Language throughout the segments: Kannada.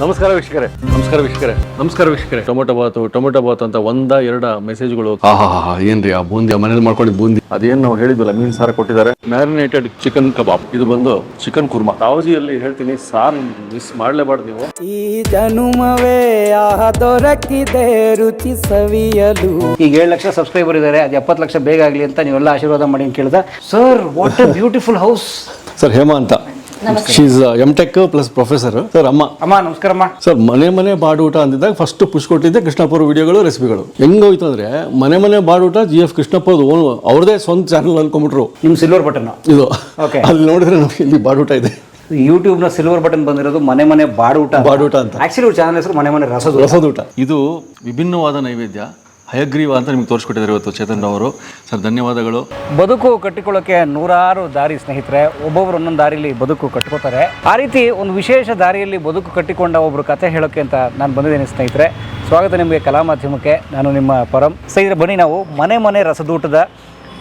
ನಮಸ್ಕಾರ ವೀಕ್ಷಕರೇ. ನಮಸ್ಕಾರ ವೀಕ್ಷಕರೇ. ನಮಸ್ಕಾರ ವೀಕ್ಷಕರೇ. ಟೊಮೊಟೊ ಬಾತು ಟೊಮೊಟೊ ಬಾತು ಅಂತ ಒಂದ ಎರಡ ಮೆಸೇಜ್ಗಳು ಆಹಾ ಏನ್ರಿ ಆ ಬೂಂದಿ ಆ ಮನೇಲಿ ಮಾಡ್ಕೊಂಡಿದ್ ಬೂಂದಿ? ಅದೇನ್ ನಾವು ಹೇಳಿದ್ವಲ್ಲ ಮೀನ್ ಸಾರ ಕೊಟ್ಟಿದ್ದಾರೆ. ಮ್ಯಾರಿನೇಟೆಡ್ ಚಿಕನ್ ಕಬಾಬ್ ಇದು ಬಂದು ಚಿಕನ್ ಕುರ್ಮಾ ತಾವಜಿಯಲ್ಲಿ ಹೇಳ್ತೀನಿ ಸಾರ್ ಮಿಸ್ ಮಾಡ್ಲೇಬಾರ್ದು ನೀವು. ಈ ಜನುಮವೇ ಆಹ ದೊರಕಿದೆ ರುಚಿ ಸವಿಯಲು. ಈಗ ಏಳು ಲಕ್ಷ ಸಬ್ಸ್ಕ್ರೈಬರ್ ಇದ್ದಾರೆ ಅದು ಎಪ್ಪತ್ತು ಲಕ್ಷ ಬೇಗ ಆಗಲಿ ಅಂತ ನೀವೆಲ್ಲ ಆಶೀರ್ವಾದ ಮಾಡಿ ಅಂತ ಕೇಳಿದ. Sir what a beautiful house sir Hema ಅಂತ she's M tech plus professor sir ಅಮ್ಮ. ಅಮ್ಮ ನಮಸ್ಕಾರಮ್ಮ ಸರ್ ಮನೆ ಮನೆ ಬಾಡೂಟ ಅಂದಿದ್ದಾಗ ಫಸ್ಟ್ ಪುಷ್ ಕೊಟ್ಟಿದ್ದೆ ಕೃಷ್ಣಪ್ಪರ ವಿಡಿಯೋಗಳು ರೆಸಿಪಿಗಳು ಹೆಂಗೋಯ್ತು ಅಂದ್ರೆ ಮನೆ ಮನೆ ಬಾಡೂಟ ಜಿ ಎಫ್ ಕೃಷ್ಣಪ್ಪದ ಅವ್ರದೇ ಸ್ವಂತ ಚಾನಲ್ ಅನ್ಕೊಂಡ್ಬಿಟ್ರು. ನಿಮ್ಮ ಸಿಲ್ವರ್ ಬಟನ್ ಇದು. ಅಲ್ಲಿ ನೋಡಿದ್ರೆ ನಮ್ಗೆ ಇಲ್ಲಿ ಬಾಡೂಟ ಇದೆ. ಯೂಟ್ಯೂಬ್ನ ಸಿಲ್ವರ್ ಬಟನ್ ಬಂದಿರೋದು ಮನೆ ಮನೆ ಬಾಡೂಟ ಬಾಡೂಟ ಅಂತ. ಆಕ್ಚುಲಿ ಚಾನಲ್ ಹೆಸರು ಮನೆ ಮನೆ ರಸದು ರಸದೂಟ ಇದು ವಿಭಿನ್ನವಾದ ನೈವೇದ್ಯ. ಹಯಗ್ರೀವ ಅಂತ ನಿಮ್ಗೆ ತೋರಿಸ್ಕೊಟ್ಟಿದ್ದಾರೆ ಇವತ್ತು ಚೇತನ್ ಅವರು ಸರ್, ಧನ್ಯವಾದಗಳು. ಬದುಕು ಕಟ್ಟಿಕೊಳ್ಳೋಕೆ ನೂರಾರು ದಾರಿ ಸ್ನೇಹಿತರೆ, ಒಬ್ಬೊಬ್ರು ಒಂದೊಂದು ದಾರಿಯಲ್ಲಿ ಬದುಕು ಕಟ್ಕೋತಾರೆ. ಆ ರೀತಿ ಒಂದು ವಿಶೇಷ ದಾರಿಯಲ್ಲಿ ಬದುಕು ಕಟ್ಟಿಕೊಂಡ ಒಬ್ಬರು ಕತೆ ಹೇಳೋಕೆ ಅಂತ ನಾನು ಬಂದಿದ್ದೇನೆ ಸ್ನೇಹಿತರೆ. ಸ್ವಾಗತ ನಿಮಗೆ ಕಲಾ ಮಾಧ್ಯಮಕ್ಕೆ ನಾನು ನಿಮ್ಮ ಪರಂ. ಸ್ನೇಹಿತರೆ, ಬನ್ನಿ ನಾವು ಮನೆ ಮನೆ ರಸದೂಟದ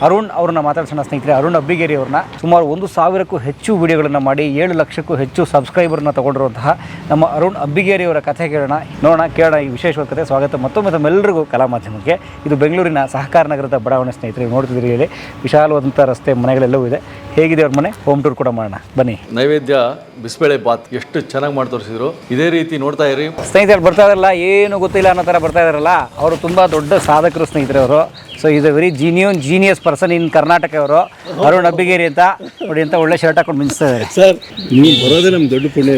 ಅರುಣ್ ಅವ್ರನ್ನ ಮಾತಾಡ್ಸೋಣ ಸ್ನೇಹಿತರೆ. ಅರುಣ್ ಅಬ್ಬಿಗೇರಿ ಅವ್ರನ್ನ ಸುಮಾರು ಒಂದು ಸಾವಿರಕ್ಕೂ ಹೆಚ್ಚು ವಿಡಿಯೋಗಳನ್ನು ಮಾಡಿ ಏಳು ಲಕ್ಷಕ್ಕೂ ಹೆಚ್ಚು ಸಬ್ಸ್ಕ್ರೈಬರ್ನ ತಗೊಂಡಿರುವಂತಹ ನಮ್ಮ ಅರುಣ್ ಅಬ್ಬಿಗೇರಿ ಅವರ ಕಥೆ ಕೇಳೋಣ. ನೋಡೋಣ ಕೇಳೋಣ ಈ ವಿಶೇಷವಾದ ಕಥೆ. ಸ್ವಾಗತ ಮತ್ತೊಮ್ಮೆ ತಮ್ಮೆಲ್ಲರಿಗೂ ಕಲಾ ಮಾಧ್ಯಮಕ್ಕೆ ಇದು ಬೆಂಗಳೂರಿನ ಸಹಕಾರ ನಗರದ ಬಡಾವಣೆ ಸ್ನೇಹಿತರೆ. ನೋಡ್ತಿದ್ದೀರಿ ಇಲ್ಲಿ ವಿಶಾಲವಾದಂಥ ರಸ್ತೆ ಮನೆಗಳೆಲ್ಲವೂ ಇದೆ. ಹೇಗಿದೆ ಅವ್ರ ಮನೆ? ಹೋಮ್ ಟೂರ್ ಕೂಡ ಮಾಡೋಣ. ಬನ್ನಿ. ನೈವೇದ್ಯ ಬಿಸಿಬೇಳೆ ಬಾತ್ ಎಷ್ಟು ಚೆನ್ನಾಗಿ ಮಾಡಿ ತೋರಿಸಿದ್ರು. ಇದೇ ರೀತಿ ನೋಡ್ತಾ ಇರಿ. ಸ್ನೇಹಿತರು ಬರ್ತಾ ಇದಾರಲ್ಲ? ಏನು ಗೊತ್ತಿಲ್ಲ ಅನ್ನೋ ಥರ ಬರ್ತಾ ಇದಾರಲ್ಲ? ಅವರು ತುಂಬ ದೊಡ್ಡ ಸಾಧಕರು ಸ್ನೇಹಿತರೆ ಅವರು. So is a very genius genius person in Karnataka ಅವರು. ಅರುಣ್ ಅಬ್ಬಿಗೇರಿ ಅಂತ ನೋಡಿ ಅಂತ ಒಳ್ಳೆ ಶರ್ಟ್ ಹಾಕೊಂಡು ಮಿಂಚ್ತಾ ಇದ್ದಾರೆ ಸರ್ ನೀವು ಬರೋದೇ ನಮ್ಮ ದೊಡ್ಡ ಪುಣ್ಯ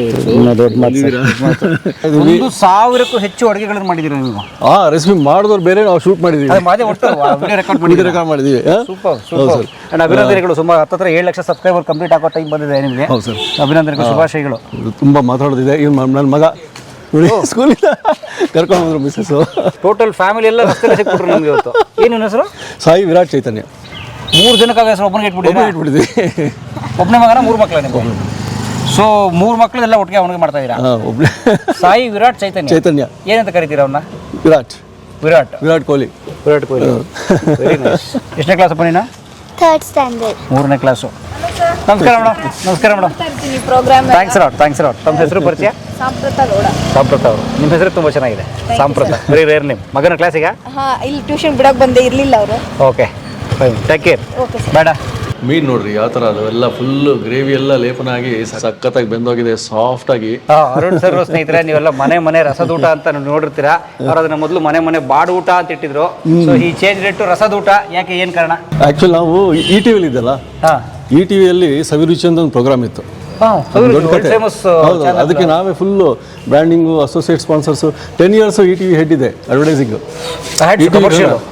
ಒಂದು ಸಾವಿರಕ್ಕೂ ಹೆಚ್ಚು ಅಡುಗೆಗಳನ್ನು ಮಾಡಿದ್ದೀರಾ ನೀವು? ಆ ರೆಸಿಪಿ ಮಾಡಿದವ್ರು ಬೇರೆ ನಾವು ಶೂಟ್ ಮಾಡಿದೀವಿ. ಅದು ಮಾದೇ ಒಟ್ಟು ವಿಡಿಯೋ ರೆಕಾರ್ಡ್ ವಿಡಿಯೋ ಮಾಡಿದ್ದೀರಾ? ರೆಕಾರ್ಡ್ ಮಾಡಿದೀವಿ ಸೂಪರ್ ಸೂಪರ್ ಅಂಡ್ ಅಭಿನಂದನೆಗಳು ಸುಮಾರು ಹತ್ತತ್ರ ಏಳು ಲಕ್ಷ ಸಬ್ಸ್ಕ್ರೈಬರ್ ಕಂಪ್ಲೀಟ್ ಆಗೋ ಟೈಮ್ ಬಂದಿದೆ ನಿಮಗೆ. ಹೌದು ಸರ್. ಅಭಿನಂದನೆಗಳು ಶುಭಾಶಯಗಳು. ತುಂಬಾ ಮಾತಾಡೋದಿದೆ. ಇವ್ ನನ್ನ ಮಗ ನೋಡಿ ಸ್ಕೂಲಿಂದ ಕರ್ಕೊಂಡು ಬಂದ್ರು ಮಿಸ್ಸಸ್ಸು ಟೋಟಲ್ ಫ್ಯಾಮಿಲಿ ಎಲ್ಲ ರಸ್ತೆ ಸಿಕ್ಬಿಟ್ರು ನಮ್ಗೆ ಇವತ್ತು. ಏನು ಹೆಸರು? ಸಾಯಿ ವಿರಾಟ್ ಚೈತನ್ಯ. ಮೂರು ಜನಕ್ಕಾಗ ಹೆಸರು ಒಬ್ಬನಿಗೆ ಇಟ್ಬಿಟ್ಟಿದ್ದೀರಾ ಇಟ್ಬಿಟ್ಟಿದ್ವಿ. ಒಬ್ಬನೇ ಮಗನ ಮೂರು ಮಕ್ಕಳ ನಿಮಗೆ ಸೊ ಮೂರು ಮಕ್ಕಳೆಲ್ಲ ಒಟ್ಟಿಗೆ ಅವನಿಗೆ ಮಾಡ್ತಾ ಇದ್ದೀರಾ? ಒಬ್ಬಳೇ ಒಬ್ಬನೇ ಸಾಯಿ ವಿರಾಟ್ ಚೈತನ್ಯ. ಚೈತನ್ಯ. ಏನಂತ ಕರಿತೀರಾ ಅವನ್ನ ವಿರಾಟ್. ವಿರಾಟ್. ವಿರಾಟ್ ಕೊಹ್ಲಿ. ವಿರಾಟ್ ಕೊಹ್ಲಿ. ಎಷ್ಟನೇ ಕ್ಲಾಸ್ ಅಪ್ಪ ನೀನು? ಥರ್ಡ್ ಸ್ಟ್ಯಾಂಡರ್ಡ್ ಮೂರನೇ ಕ್ಲಾಸು ನಮಸ್ಕಾರ ಮೇಡಮ್. ನಮಸ್ಕಾರ ಮೇಡಮ್. ಪ್ರೋಗ್ರಾಮ್ ಥ್ಯಾಂಕ್ಸ್ ರಾಟ್ ಥ್ಯಾಂಕ್ಸ್ ರಾಟ್ ತಮ್ಮ ಹೆಸರು ಪರಿಚಯ? ಸಾಂಪ್ರತ ಗೌಡ. ಸಾಂಪ್ರತ ಅವರು. ನಿಮ್ಮ ಹೆಸರು ತುಂಬ ಚೆನ್ನಾಗಿದೆ. ಸಾಂಪ್ರತ. ವೆರಿ ರೇರ್ ನೇಮ್ ಮಗನ ಕ್ಲಾಸಿಗೆ ಹಾ ಇಲ್ಲಿ ಟ್ಯೂಷನ್ ಬಿಡೋಕೆ ಬಂದೆ ಇರಲಿಲ್ಲ ಅವರು. Okay fine take care okay ಬೇಡ. ಮೀನ್ ನೋಡ್ರಿ ಯಾವ ತರ ಅದು? ಎಲ್ಲ ಫುಲ್ ಗ್ರೇವಿ ಎಲ್ಲ ಲೇಪನ ಆಗಿ ಸಖತ್ತಾಗಿ ಬೆಂದೋಗಿದೆ ಸಾಫ್ಟ್ ಆಗಿ. ಹಾ, ಅರುಣ್ ಸರ್ ಸ್ನೇಹಿತರೆ ನೀವೆಲ್ಲ ಮನೆ ಮನೆ ರಸದೂಟ ಅಂತ ನೋಡಿರ್ತೀರಾ? ಅವ್ರು ಅದನ್ನ ಮೊದಲು ಮನೆ ಮನೆ ಬಾಡು ಊಟ ಅಂತ ಇಟ್ಟಿದ್ರು. ಸೊ ಈ ಚೇಂಜ್ ರೇಟ್ ರಸದೂಟ ಯಾಕೆ ಏನ್ ಕಾರಣ? ಆಕ್ಚುಲಿ ನಾವು ಈ ಟಿ ವಿಲಿ ಇದ್ದಲ್ಲ ಹಾ. ಇ ಟಿ ವಿಯಲ್ಲಿ ಸವಿರುಚಿ ಅಂತ ಒಂದು ಪ್ರೋಗ್ರಾಮ್ ಇತ್ತು. ದೊಡ್ಡ ಫೇಮಸ್ ಹೌದು ಅದಕ್ಕೆ ನಾವೇ full branding associate sponsors ten years ಈ ಟಿ ವಿ ಹೆಡ್ ಇದೆ advertising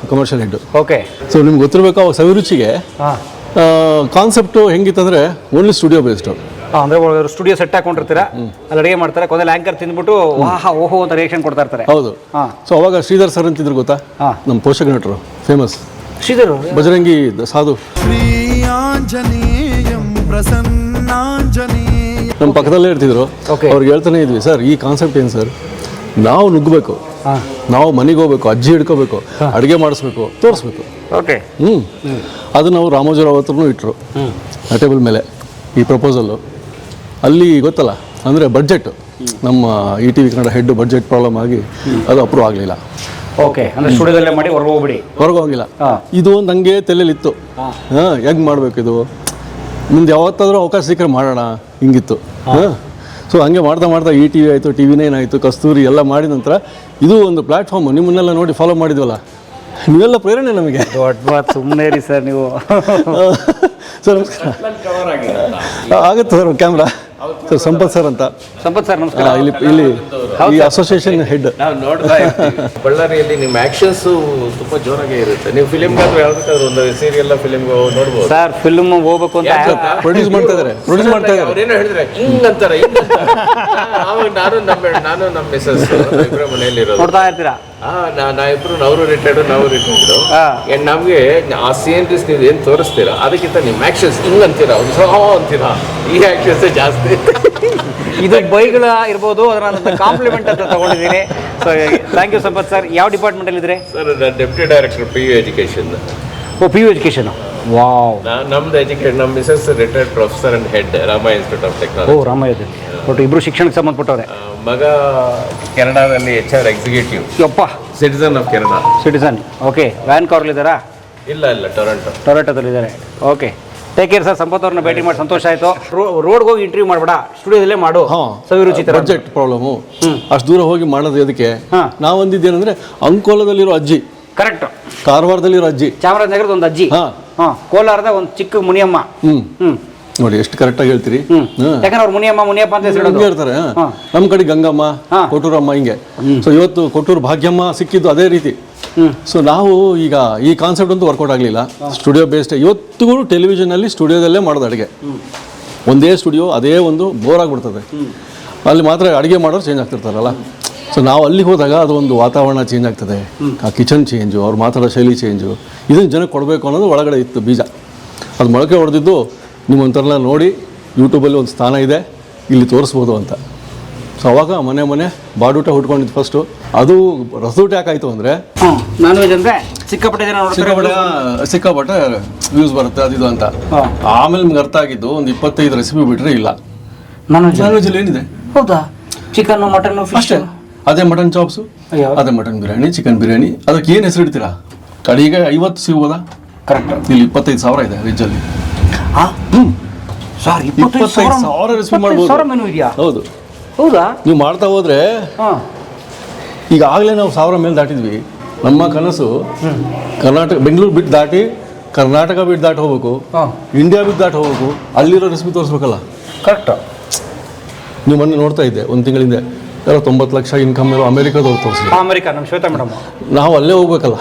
commercial head okay so ನಿಮ್ಗೆ ಗೊತ್ತಿರಬೇಕು ಅವಾಗ ಸವಿರುಚಿಗೆ ಹಾ. ಕಾನ್ಸೆಪ್ಟು ಹೆಂಗಿತ್ತಂದ್ರೆ ಓನ್ಲಿ ಸ್ಟುಡಿಯೋ ಬೇಸ್ಡ್ ಅಂದ್ರೆ ಸ್ಟುಡಿಯೋ ಸೆಟ್ ಹಾಕೊಂಡಿರ್ತೀರಾ? ಅಲ್ಲಿ ಅಡುಗೆ ಮಾಡ್ತಾರೆ ಕೊನೆಲಿ ಆಂಕರ್ ತಿಂದ್ಬಿಟ್ಟು ವಾಹ ಓಹೋ ಅಂತ ರಿಯಾಕ್ಷನ್ ಕೊಡ್ತಾ ಇರ್ತಾರೆ. ಹೌದು. ಸೊ ಅವಾಗ ಶ್ರೀಧರ್ ಸರ್ ಅಂತಿದ್ರು ಗೊತ್ತಾ? ನಮ್ಮ ಪೋಷಕ ನಟರು ಫೇಮಸ್ ಶ್ರೀಧರ್ ಬಜರಂಗಿ ಸಾಧು. ನಮ್ಮ ಪಕ್ಕದಲ್ಲೇ ಇರ್ತಿದ್ರು. ಅವ್ರಿಗೆ ಹೇಳ್ತಾನೆ ಇದ್ವಿ ಸರ್ ಈ ಕಾನ್ಸೆಪ್ಟ್ ಏನು ಸರ್ ನಾವು ನುಗ್ಗಬೇಕು. ಹಾ. ನಾವು ಮನೆಗೆ ಹೋಗ್ಬೇಕು ಅಜ್ಜಿ ಹಿಡ್ಕೋಬೇಕು ಅಡುಗೆ ಮಾಡಿಸ್ಬೇಕು ತೋರಿಸ್ಬೇಕು. ಓಕೆ. ಹ್ಞೂ ಅದು ನಾವು ರಾಮೋಜಿರಾವ್ ಹತ್ರನೂ ಇಟ್ಟರು ಆ ಟೇಬಲ್ ಮೇಲೆ ಈ ಪ್ರಪೋಸಲ್ಲು. ಅಲ್ಲಿ ಗೊತ್ತಲ್ಲ ಅಂದರೆ ಬಡ್ಜೆಟ್ ನಮ್ಮ E T V Kannada head budget problem ಆಗಿ ಅದು ಅಪ್ರೂವ್ ಆಗಲಿಲ್ಲ. ಓಕೆ ಅಂದ್ರೆ ಸ್ಟುಡಿಯೋದಲ್ಲೇ ಮಾಡಿ ಹೊರಗೆ ಹೋಗ್ಬಿಡಿ. ಹೊರಗೆ ಹೋಗಿಲ್ಲ. ಇದು ಒಂದು ಹಂಗೆ ತಲೆಯಲ್ಲಿತ್ತು ಹಾಂ. ಹೆಂಗೆ ಮಾಡಬೇಕು ಇದು? ಮುಂದೆ ಯಾವತ್ತಾದರೂ ಅವಕಾಶ ಸಿಕ್ಕರೆ ಮಾಡೋಣ ಹಿಂಗಿತ್ತು. ಹಾಂ. ಸೊ ಹಂಗೆ ಮಾಡ್ತಾ ಮಾಡ್ತಾ ಇ ಟಿ ವಿ ಆಯಿತು ಟಿ ವಿ ನೈನ್ ಆಯಿತು ಕಸ್ತೂರಿ ಎಲ್ಲ ಮಾಡಿದ ನಂತರ ಇದು ಒಂದು ಪ್ಲ್ಯಾಟ್ಫಾರ್ಮ್ ನಿಮ್ಮನ್ನೆಲ್ಲ ನೋಡಿ ಫಾಲೋ ಮಾಡಿದ್ವಲ್ಲ? ನೀವೆಲ್ಲ ಪ್ರೇರಣೆ ನಮಗೆ. ದೊಡ್ಡ ಮಾತು ಸುಮ್ಮನೆ ರೀ ಸರ್ ನೀವು. ಸರ್ ನಮಸ್ಕಾರ. ಆಗುತ್ತೆ sir camera sir Sampath sir ಅಂತ. ಸಂಪತ್ ಸರ್ ನಮಸ್ಕಾರ. ಇಲ್ಲಿ ಇಲ್ಲಿ ಈ ಅಸೋಸಿಯೇಷನ್ ಹೆಡ್ ನಾವು ನೋಡ್ತಾ ಇದ್ದೀವಿ ಬಳ್ಳಾರಿಯಲ್ಲಿ ನಿಮ್ಮ ಆಕ್ಷನ್ಸ್ ತುಂಬಾ ಜೋರಾಗಿ ಇರುತ್ತೆ. ನೀವು ಫಿಲಿಮ್ಗಾದ್ರೂ ಯಾವ್ದಕ್ಕಾದ್ರೂ ಒಂದು ಸೀರಿಯಲ್ ಫಿಲಮ್ ನೋಡ್ಬೋದು. ಸರ್ ಫಿಲ್ಮ್ ಹೋಗ್ಬೇಕು ಅಂತ ಪ್ರೊಡ್ಯೂಸ್ ಮಾಡ್ತಾ ಇದ್ದಾರೆ ಪ್ರೊಡ್ಯೂಸ್ ಮಾಡ್ತಾ ಇದ್ದಾರೆ ಅವ್ರೇನೋ ಹೇಳಿದ್ರೆ ಹಿಂಗ್ ಅಂತಾರೆ ಆವಾಗ ನಾನು ನಮ್ಮ ನಾನು ನಮ್ಮ ಮಿಸಸ್ ಇಬ್ಬರ ಮನೆಯಲ್ಲಿ ಇರೋದು ನೋಡ್ತಾ ಇರ್ತೀರಾ? ನಾವಿಬ್ರು ಅವರು ರಿಟೈರ್ಡ್ ನಾವು ರಿಟೈರ್ಡ್ ಹಾ. ನಮಗೆ ಆ ಸೀನ್ರೀಸ್ ನೀವು ಏನು ತೋರಿಸ್ತೀರಾ? ಅದಕ್ಕಿಂತ ನಿಮ್ಮ ಆ್ಯಕ್ಷನ್ಸ್ ಹಿಂಗಂತೀರಾ ಒಂದು ಸಹ ಅಂತೀರಾ? ಈ ಆಕ್ಷನ್ಸ್ ಜಾಸ್ತಿ. ಇದು ಬೈಗಳ ಇರ್ಬೋದು ಅದರ ಕಾಂಪ್ಲಿಮೆಂಟ್ ಅಂತ ತಗೊಂಡಿದ್ದೀನಿ. So thank you Sampath sir. ಯಾವ ಡಿಪಾರ್ಟ್ಮೆಂಟಲ್ಲಿ ಇದ್ರೆ sir deputy director P U education O P U education wow ನಮ್ದು ಎಜುಕೇಟ್ ನಮ್ಮ Mrs retired professor and head Rama institute of O Rama ಇದೆ ಬಟ್ ಇಬ್ರು ಶಿಕ್ಷಣಕ್ಕೆ ಸಂಬಂಧಪಟ್ಟವ್ರೆ. ಮಗ ಕೆನಡಾದಲ್ಲಿ ಎಚ್ ಆರ್ ಎಕ್ಸಿಕ್ಯೂಟಿವ್ ಯಪ್ಪ. Citizen of Canada citizen okay van ಕಾರ್ಲಿದ್ದಾರಾ ಇಲ್ಲ ಇಲ್ಲ Toronto ಟೊರೆಟೋದಲ್ಲಿದ್ದಾರೆ okay take care sir Sampath ಅವ್ರನ್ನ ಭೇಟಿ ಮಾಡಿ. ಸಂತೋಷ ಆಯಿತು. ರೋಡ್ಗೆ ಹೋಗಿ ಇಂಟರ್ವ್ಯೂ ಮಾಡಬೇಡ. ಸ್ಟುಡಿಯೋದಲ್ಲೇ ಮಾಡು. ಹಾಂ. ಸವಿರುಚಿ ಬಜೆಟ್ ಪ್ರಾಬ್ಲಮು ಅಷ್ಟು ದೂರ ಹೋಗಿ ಮಾಡೋದು ಅದಕ್ಕೆ ಹಾ. ನಾವು ಅಂದಿದ್ದೇನೆಂದ್ರೆ ಅಂಕೋಲದಲ್ಲಿರೋ ಅಜ್ಜಿ. ಕರೆಕ್ಟ್ ಕಾರವಾರದಲ್ಲಿ ಅಜ್ಜಿ. ಚಾಮರಾಜನಗರದ ಒಂದು ಅಜ್ಜಿ. ಹಾ. ಕೋಲಾರದ ಒಂದು ಚಿಕ್ಕ ಮುನಿಯಮ್ಮ. ಹ್ಮ್. ನೋಡಿ ಎಷ್ಟು ಕರೆಕ್ಟಾಗಿ ಹೇಳ್ತೀರಿ. ಯಾಕಂದ್ರೆ ಅವ್ರು ಮುನಿಯಮ್ಮ ಮುನಿಯಪ್ಪ ಅಂತ ಹೆಸರು ಹೇಳ್ತಾರೆ. ನಮ್ಮ ಕಡೆ ಗಂಗಮ್ಮ. ಕೊಟ್ಟೂರಮ್ಮ ಹಿಂಗೆ. ಸೊ ಇವತ್ತು ಕೊಟ್ಟೂರು ಭಾಗ್ಯಮ್ಮ ಸಿಕ್ಕಿದ್ದು ಅದೇ ರೀತಿ. ಸೊ ನಾವು ಈಗ ಈ ಕಾನ್ಸೆಪ್ಟ್ ಅಂತೂ ವರ್ಕೌಟ್ ಆಗಲಿಲ್ಲ. ಸ್ಟುಡಿಯೋ ಬೇಸ್ಡ್ ಇವತ್ತಿಗೂ ಟೆಲಿವಿಷನಲ್ಲಿ ಸ್ಟುಡಿಯೋದಲ್ಲೇ ಮಾಡೋದು ಅಡುಗೆ. ಒಂದೇ ಸ್ಟುಡಿಯೋ ಅದೇ ಒಂದು ಬೋರ್ ಆಗಿಬಿಡ್ತದೆ. ಅಲ್ಲಿ ಮಾತ್ರ ಅಡುಗೆ ಮಾಡೋರು ಚೇಂಜ್ ಆಗ್ತಿರ್ತಾರಲ್ಲ. ಸೊ ನಾವು ಅಲ್ಲಿಗೆ ಹೋದಾಗ ಅದು ಒಂದು ವಾತಾವರಣ ಚೇಂಜ್ ಆಗ್ತದೆ. ಆ ಕಿಚನ್ ಚೇಂಜು ಅವ್ರು ಮಾತಾಡೋ ಶೈಲಿ ಚೇಂಜು ಇದನ್ನು ಜನಕ್ಕೆ ಕೊಡಬೇಕು ಅನ್ನೋದು ಒಳಗಡೆ ಇತ್ತು ಬೀಜ. ಅದು ಮೊಳಕೆ ಹೊಡೆದಿದ್ದು ನಿಮ್ಮೊಂಥರಲ್ಲ ನೋಡಿ ಯೂಟ್ಯೂಬಲ್ಲಿ ಒಂದು ಸ್ಥಾನ ಇದೆ ಇಲ್ಲಿ ತೋರಿಸ್ಬೋದು ಅಂತ. ಸೊ ಅವಾಗ ಮನೆ ಮನೆ ಬಾಡೂಟ ಹುಟ್ಕೊಂಡಿದ್ದು ಫಸ್ಟು ಅದು ರಸೂಟ ಯಾಕಾಯಿತು ಅಂದರೆ ಹ್ಮ್. ನಾನ್ ವೆಜ್ ಅಂದ್ರೆ ಸಿಕ್ಕಾಪಟ್ಟೆ ಜನ ನೋಡ್ತಾರೆ. ಸಿಕ್ಕಾಪಟ್ಟೆ ಸಿಕ್ಕಾಪಟ್ಟೆ ವ್ಯೂಸ್ ಬರುತ್ತೆ ಅದಿದು ಅಂತ. ಆಮೇಲೆ ನಿಮ್ಗೆ ಅರ್ಥ ಆಗಿದ್ದು ಒಂದು ಇಪ್ಪತ್ತೈದು ರೆಸಿಪಿ ಬಿಟ್ಟರೆ ಇಲ್ಲ. ನಾನ್ ವೆಜ್ ನಾನ್ ವೆಜ್ಜಲ್ಲಿ ಏನಿದೆ? ಹೌದಾ? ಚಿಕನ್ ಮಟನ್ ಅಷ್ಟೇ. ಅದೇ ಮಟನ್ ಚಾಪ್ಸು. ಅದೇ ಮಟನ್ ಬಿರಿಯಾನಿ ಚಿಕನ್ ಬಿರಿಯಾನಿ. ಅದಕ್ಕೆ ಏನು ಹೆಸರು ಇಡ್ತೀರಾ? ಕಡೆಗೆ ಐವತ್ತು ಸಿಗ್ಬೋದಾ ಕರೆಕ್ಟ್ ಇಲ್ಲಿ ಇಪ್ಪತ್ತೈದು ಸಾವಿರ ಇದೆ ವೆಜ್ಜಲ್ಲಿ ಇಪ್ಪತ್ತೈದು ಸಾವಿರ ರೆಸಿಪಿ ಮಾಡ್ಬೋದು. ಹೌದು. ಹೌದಾ? ನೀವು ಮಾಡ್ತಾ ಹೋದ್ರೆ ಹಾಂ. ಈಗ ಆಗಲೇ ನಾವು ಸಾವಿರ ಮೇಲೆ ದಾಟಿದ್ವಿ. ನಮ್ಮ ಕನಸು ಕರ್ನಾಟಕ ಬೆಂಗಳೂರು ಬಿಟ್ಟು ದಾಟಿ ಕರ್ನಾಟಕ ಬಿಟ್ಟು ದಾಟಿ ಹೋಗ್ಬೇಕು. ಇಂಡಿಯಾ ಬಿಟ್ಟು ದಾಟಿ ಹೋಗ್ಬೇಕು. ಅಲ್ಲಿರೋ ರೆಸಿಪಿ ತೋರಿಸ್ಬೇಕಲ್ಲ? ಕರೆಕ್ಟ್ ನೀವು ಮೊನ್ನೆ ನೋಡ್ತಾ ಇದ್ದೆ ಒಂದು ತಿಂಗಳಿಂದ. ಯಾರೋ ತೊಂಬತ್ತು ಲಕ್ಷ ಇನ್ಕಮ್ ಇರೋ ಅಮೆರಿಕದವ್ರು ತೋರಿಸಿ ಅಮೆರಿಕ ನಮ್ಮ ಶ್ವೇತಾ ಮೇಡಮ್ ನಾವು ಅಲ್ಲೇ ಹೋಗ್ಬೇಕಲ್ಲ.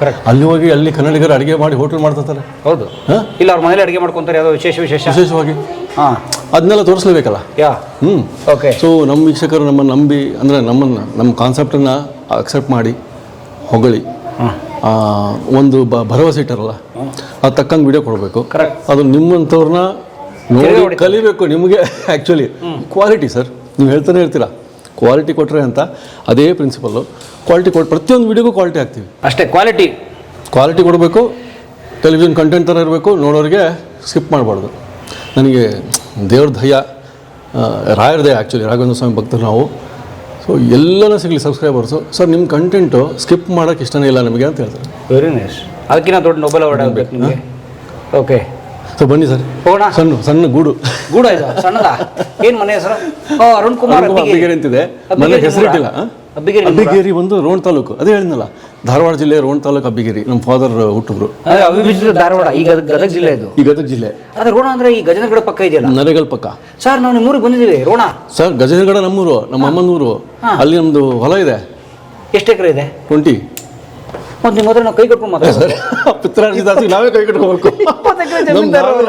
ಕರೆಕ್ಟ್ ಅಲ್ಲಿ ಹೋಗಿ ಅಲ್ಲಿ ಕನ್ನಡಿಗರು ಅಡುಗೆ ಮಾಡಿ ಹೋಟೆಲ್ ಮಾಡ್ತಾರೆ ಹೌದು. ಹಾಂ? ಇಲ್ಲ ಅವ್ರ ಮನೇಲಿ ಅಡುಗೆ ಮಾಡ್ಕೊಂತಾರೆ ಯಾವುದೋ ವಿಶೇಷ ವಿಶೇಷ? ವಿಶೇಷವಾಗಿ? ಹಾಂ. ಅದನ್ನೆಲ್ಲ ತೋರಿಸ್ಲೇಬೇಕಲ್ಲ? ಯಾ. ಹ್ಞೂ ಓಕೆ ಸೊ ನಮ್ಮ ವೀಕ್ಷಕರು ನಮ್ಮನ್ನು ನಂಬಿ ಅಂದರೆ ನಮ್ಮನ್ನು ನಮ್ಮ ಕಾನ್ಸೆಪ್ಟನ್ನು ಅಕ್ಸೆಪ್ಟ್ ಮಾಡಿ ಹೊಗಳಿ. ಒಂದು ಬ ಭರವಸೆ ಇಟ್ಟಾರಲ್ಲ? ಅದು ತಕ್ಕಂಗೆ ವಿಡಿಯೋ ಕೊಡಬೇಕು. ಕರೆಕ್ಟ್ ಅದು ನಿಮ್ಮಂಥವ್ರನ್ನ ನೋಡಿ ಕಲಿಬೇಕು ನಿಮಗೆ ಆ್ಯಕ್ಚುಲಿ ಕ್ವಾಲಿಟಿ ಸರ್ ನೀವು ಹೇಳ್ತಾನೆ ಇರ್ತೀರಾ? ಕ್ವಾಲಿಟಿ ಕೊಟ್ಟರೆ ಅಂತ ಅದೇ ಪ್ರಿನ್ಸಿಪಲ್ಲು ಕ್ವಾಲಿಟಿ ಕೊಟ್ಟು ಪ್ರತಿಯೊಂದು ವಿಡಿಯೋಗೂ ಕ್ವಾಲಿಟಿ ಹಾಕ್ತೀವಿ. ಅಷ್ಟೇ ಕ್ವಾಲಿಟಿ ಕ್ವಾಲಿಟಿ ಕೊಡಬೇಕು ಟೆಲಿವಿಷನ್ ಕಂಟೆಂಟ್ ಥರ ಇರಬೇಕು ನೋಡೋರಿಗೆ ಸ್ಕಿಪ್ ಮಾಡಬಾರ್ದು. ನನಗೆ ದೇವ್ರ ದಯ ರಾಯರ್ ದಯ ಆ್ಯಕ್ಚುಲಿ ರಾಘವೇಂದ್ರ ಸ್ವಾಮಿ ಭಕ್ತರು ನಾವು. ಸೊ ಎಲ್ಲನೂ ಸಿಗಲಿ ಸಬ್ಸ್ಕ್ರೈಬರ್ಸು ಸರ್ ನಿಮ್ಮ ಕಂಟೆಂಟು ಸ್ಕಿಪ್ ಮಾಡೋಕ್ಕೆ ಇಷ್ಟನೇ ಇಲ್ಲ ನಮಗೆ ಅಂತ ಹೇಳ್ತಾರೆ. ವೆರಿ ನೈಸ್ ಅದಕ್ಕಿಂತ ದೊಡ್ಡ ಮೊಬೈಲ್ ಅವಾರ್ಡ್ ಆಗಬೇಕು ಓಕೆ ಸೊ ಬನ್ನಿ ಸರ್. ಹೋಗೋಣ? ಸಣ್ಣ ಸಣ್ಣ ಗೂಡು. ಗೂಡ ಇದು ಸಣ್ಣದ? ಏನ್ ಮನೆ ಹೆಸರು? ಓ ಅರುಣ್ ಕುಮಾರ್ ಅಬ್ಬಿಗೇರಿ. ಅಂತಿದೆ. ಮನೆ ಹೆಸರಿಟ್ಟಿಲ್ಲ? ಅಬ್ಬಿಗೇರಿ ಅಬ್ಬಿಗೇರಿ ಒಂದು ರೋಣ ತಾಲೂಕು. ಅದೇ ಹೇಳಿದ್ನಲ್ಲ ಧಾರವಾಡ ಜಿಲ್ಲೆ ರೋಣ ತಾಲೂಕು ಅಬ್ಬಿಗೇರಿ ನಮ್ಮ ಫಾದರ್ ಹುಟ್ಟುಬ್ರು ಅವಿಭಜಿತ ಧಾರವಾಡ ಈಗ ಗದಗ ಜಿಲ್ಲೆ ಇದು. ಈ ಗದಗ ಜಿಲ್ಲೆ. ಅದೇ ರೋಣ ಅಂದ್ರೆ ಈ ಗಜನಗಡ ಪಕ್ಕ ಇದೆಯಲ್ಲ? ನರೇಗಲ್ ಪಕ್ಕ. ಸರ್ ನಾವು ನಿಮ್ಮೂರಿಗೆ ಬಂದಿದ್ದೀವಿ ರೋಣ. ಸರ್ ಗಜನಗಡ ನಮ್ಮೂರು ನಮ್ಮ ಅಮ್ಮನೂರು. ಅಲ್ಲಿ ನಮ್ದು ಹೊಲ ಇದೆ. ಎಷ್ಟು ಎಕರೆ ಇದೆ? ಟ್ವೆಂಟಿ. ಮತ್ತೆ ನಿಮ್ಮ ಹತ್ರ ನಾವು ಕೈ ಕಟ್ಕೊಂಡು ಮಾತಾಡ್ತಾರೆ ಪಿತ್ರಾರ್ಜಿತಾಸಿ ನಾವೇ ಕೈ ಕಟ್ಕೋಬೇಕು.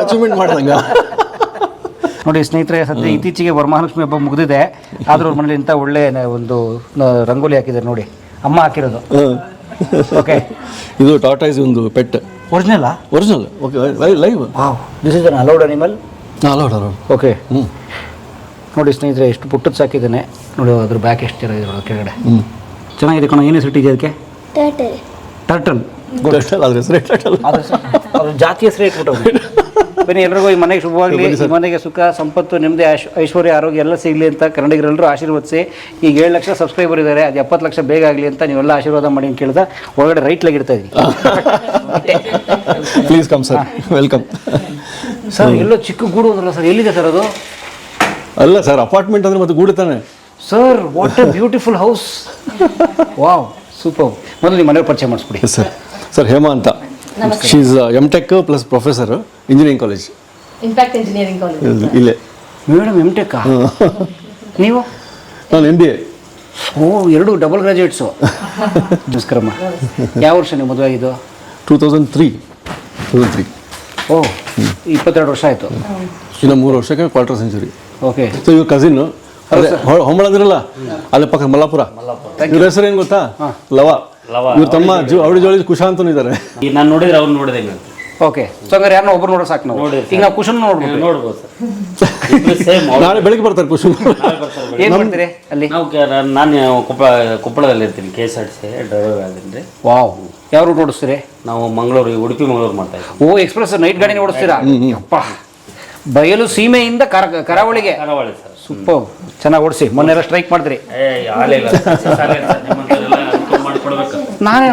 ಅಚೀವ್ಮೆಂಟ್ ಮಾಡ್ದಂಗ. ನೋಡಿ ಸ್ನೇಹಿತರೆ ಸದ್ಯ ಇತ್ತೀಚೆಗೆ ವರಮಹಾಲಕ್ಷ್ಮಿ ಹಬ್ಬ ಮುಗಿದಿದೆ. ಆದ್ರೂ ಅವ್ರ ಮನೇಲಿ ಇಂಥ ಒಳ್ಳೆ ಒಂದು ರಂಗೋಲಿ ಹಾಕಿದ್ದಾರೆ ನೋಡಿ. ಅಮ್ಮ ಹಾಕಿರೋದು. ಓಕೆ ಇದು ಟಾಟೈಸ್ ಒಂದು pet original original okay live wow this is an allowed animal allowed allowed okay ಹ್ಞೂ ನೋಡಿ ಸ್ನೇಹಿತರೆ ಎಷ್ಟು ಪುಟ್ಟದ್ ಸಾಕಿದ್ದಾನೆ ನೋಡಿ ಅದ್ರ ಬ್ಯಾಕ್ ಎಷ್ಟು ಇದೆ ಕೆಳಗಡೆ. ಚೆನ್ನಾಗಿದೆ ಕಣ ಏನು ಸಿಟ್ಟಿದೆ ಅದಕ್ಕೆ? ಟರ್ಟಲ್ ಟರ್ಟಲ್ ಅದ್ರ ಹೆಸರು ಟರ್ಟಲ್ ಜಾತಿ ಹೆಸರು ಇಟ್ಬಿಟ್ಟು ಬನ್ನಿ ಎಲ್ರಿಗೂ ಈ ಮನೆಗೆ ಶುಭವಾಗಲಿ. ಈ ಮನೆಗೆ ಸುಖ ಸಂಪತ್ತು ನೆಮ್ಮದಿ ಐಶ್- ಐಶ್ವರ್ಯ ಆರೋಗ್ಯ ಎಲ್ಲ ಸಿಗಲಿ ಅಂತ ಕನ್ನಡಿಗರೆಲ್ಲರೂ ಆಶೀರ್ವದಿಸಿ ಈಗ ಏಳು ಲಕ್ಷ ಸಬ್ಸ್ಕ್ರೈಬರ್ ಇದ್ದಾರೆ ಅದು ಎಪ್ಪತ್ತು ಲಕ್ಷ ಬೇಗ ಆಗಲಿ ಅಂತ ನೀವೆಲ್ಲ ಆಶೀರ್ವಾದ ಮಾಡಿ ಅಂತ ಕೇಳಿದ. ಒಳಗಡೆ ರೈಟ್ ಲೆಗ್ ಇಡ್ತಾ ಇದ್ದೀವಿ please come sir welcome sir ಎಲ್ಲೋ ಚಿಕ್ಕ ಗೂಡು ಅಂದ್ರಲ್ಲ ಸರ್ ಎಲ್ಲಿದೆ ಸರ್ ಅದು? ಅಲ್ಲ ಸರ್ ಅಪಾರ್ಟ್ಮೆಂಟ್ ಅಂದ್ರೆ ಮತ್ತೆ ಗೂಡು ತಾನೆ. Sir what a beautiful house wow super ಮೊದಲು ನಿಮ್ಮ ಮನೆಯವ್ರ ಪರಿಚಯ ಮಾಡಿಸ್ಬಿಡಿ ಸರ್ ಸರ್ ಹೇಮಾ ಅಂತ. She's M tech plus professor engineering college impact engineering college ಇಲ್ಲೇ. ಮೇಡಮ್ ಎಂ ಟೆಕ್ ನೀವು? ನಾನು ಎಂ ಬಿ ಎ ಓ ಎರಡು ಡಬಲ್ ಗ್ರಾಜುಯೇಟ್ಸು ನಮಸ್ಕಾರಮ್ಮ ಯಾವ ವರ್ಷ ನೀವು ಮದುವೆ ಆಗಿದ್ದು? Two thousand three two thousand three oh ಇಪ್ಪತ್ತೆರಡು ವರ್ಷ ಆಯಿತು. ಇನ್ನು ಮೂರು ವರ್ಷಕ್ಕೆ ಕ್ವಾರ್ಟರ್ ಸೆಂಚುರಿ ಓಕೆ ಸೊ ಇವ್ರ ಕಸಿನ್ ಅದೇ ಹೊ- ಹೊಂಬಳ ಅಂದಿರಲ್ಲ? ಅಲ್ಲಿ ಪಕ್ಕ ಮಲ್ಲಾಪುರ. ಇವ್ರ ಹೆಸರು ಏನು ಗೊತ್ತಾ ಲವ. ಇವ್ರ ತಮ್ಮ ಜೋ ಅವಳಿ ಜೋಳಿ ಕುಶಾಂತನು ಇದ್ದಾರೆ ಈಗ ನಾನು ನೋಡಿದ್ರೆ ಅವ್ನು ನೋಡಿದೆ ಓಕೆ. ಸೊ ಹಂಗಾರೆ ಯಾರನ್ನ ಒಬ್ರು ನೋಡೋ ಸಾಕು ನಾವು. ಈಗ ನಾವು ಕುಶನ್ ನೋಡ್ಬೋದು. ನೋಡ್ಬೋದು ಸರ್. ಸೇಮ್ ನಾಳೆ ಬೆಳಿಗ್ಗೆ ಬರ್ತಾರೆ ಕುಶನ್ ಏನು ಮಾಡ್ತೀರಿ ಅಲ್ಲಿ? ನಾವು ನಾನು ಕೊಪ್ಪಳ ಕೊಪ್ಪಳದಲ್ಲಿ ಇರ್ತೀನಿ K S R T C driver ಆಗಿದ್ದೀನಿ. ವಾವ್. ಯಾವ ರೂಟ್ ಓಡಿಸ್ತೀರಿ? ನಾವು ಮಂಗಳೂರು ಉಡುಪಿ ಮಂಗಳೂರು ಮಾಡ್ತಾ ಇದ್ದೀವಿ. ಓ ಎಕ್ಸ್ಪ್ರೆಸ್ ನೈಟ್ ಗಾಡಿನ ಓಡಿಸ್ತೀರಾ? ಅಪ್ಪ ಬಯಲು ಸೀಮೆಯಿಂದ ಕರ ಕರಾವಳಿಗೆ. ಕರಾವಳಿ ಸರ್. ಸೂಪರ್. ಚೆನ್ನಾಗಿ ಓಡಿಸಿ. ಮೊನ್ನೆ ಎಲ್ಲ ಸ್ಟ್ರೈಕ್ ಮಾಡಿದ್ರಿ. ನಾನೇ